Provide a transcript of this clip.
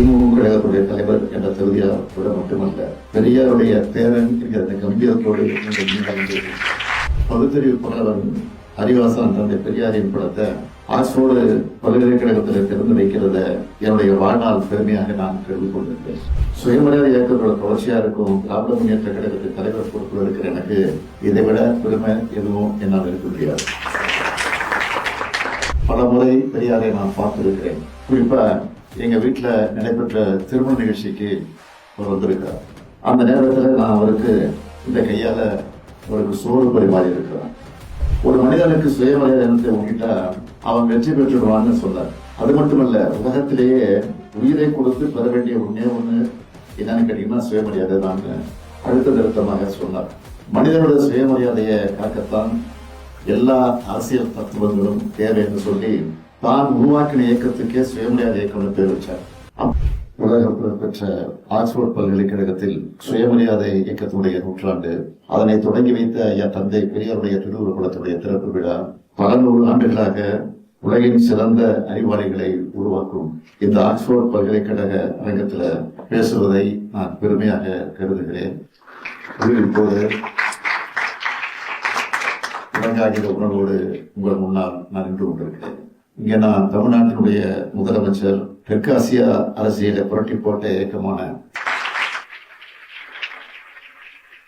கழகத்துடைய தலைவர் என்ற தகுதியோட மட்டுமல்ல பெரியாருடைய பேரன் என்கிற கம்பீரத்தோடு இந்த பகுத்தறிவு புலவன் ஹரிவாசன் தந்தை பெரியாரின் படத்தை ஆக்ஸ்போர்டு பல்கலைக்கழகத்தில் திறந்து வைக்கிறத என்னுடைய வாழ்நாள் பெருமையாக நான் கருதி கொண்டிருக்கிறேன் சுயமரியாதை இயக்கத்தோட தொடர்ச்சியா இருக்கும் திராவிட முன்னேற்ற கழகத்தின் தலைவர் பொறுப்பில் இருக்கிற எனக்கு இதை விட பெருமை எதுவும் என்னால் இருக்க முடியாது. பல முறை பெரியாரை நான் பார்த்திருக்கிறேன். குறிப்பா எங்க வீட்டுல நடைபெற்ற திருமண நிகழ்ச்சிக்கு அவர் வந்திருக்கிறார். அந்த நேரத்துல நான் அவருக்கு இந்த கையால அவருக்கு சோறு பரிமாறி இருக்கிறேன். ஒரு மனிதனுக்கு சுயமரியாதை எண்ணத்தை உங்கிட்டா அவன் வெற்றி பெற்றுடுவான்னு சொன்னார். அது மட்டுமல்ல உலகத்திலேயே உயிரை கொடுத்து பெற வேண்டிய ஒண்ணே ஒண்ணு என்னன்னு கேட்டீங்கன்னா சுயமரியாதை தான் அழுத்த நிறுத்தமாக சொன்னார் மனிதனோட சுயமரியாதையை காக்கத்தான் எல்லா அரசியல் தத்துவங்களும் தேவை என்று சொல்லி தான் உருவாக்கின இயக்கத்துக்கே சுயமரியாதை இயக்கம்னு பேர் வச்சார். உலக புகழ்பெற்ற ஆக்ஸ்போர்ட் பல்கலைக்கழகத்தில் சுயமரியாதை இயக்கத்தினுடைய நூற்றாண்டு அதனை தொடங்கி வைத்த ஐயா தந்தை பெரியாருடைய திருவுருவப்படத்துடைய திறப்பு விழா பல நூறு ஆண்டுகளாக உலகின் சிறந்த அறிவாளிகளை உருவாக்கும் இந்த ஆக்ஸ்போர்ட் பல்கலைக்கழக அரங்கத்தில் பேசுவதை நான் பெருமையாக கருதுகிறேன். இப்போது இளங்காகித உணர்வோடு உங்கள் முன்னால் நான் நின்று கொண்டிருக்கிறேன். இங்கே நான் தமிழ்நாட்டினுடைய முதலமைச்சர் தெற்காசியா அரசியலை புரட்டி போட்ட இயக்கமான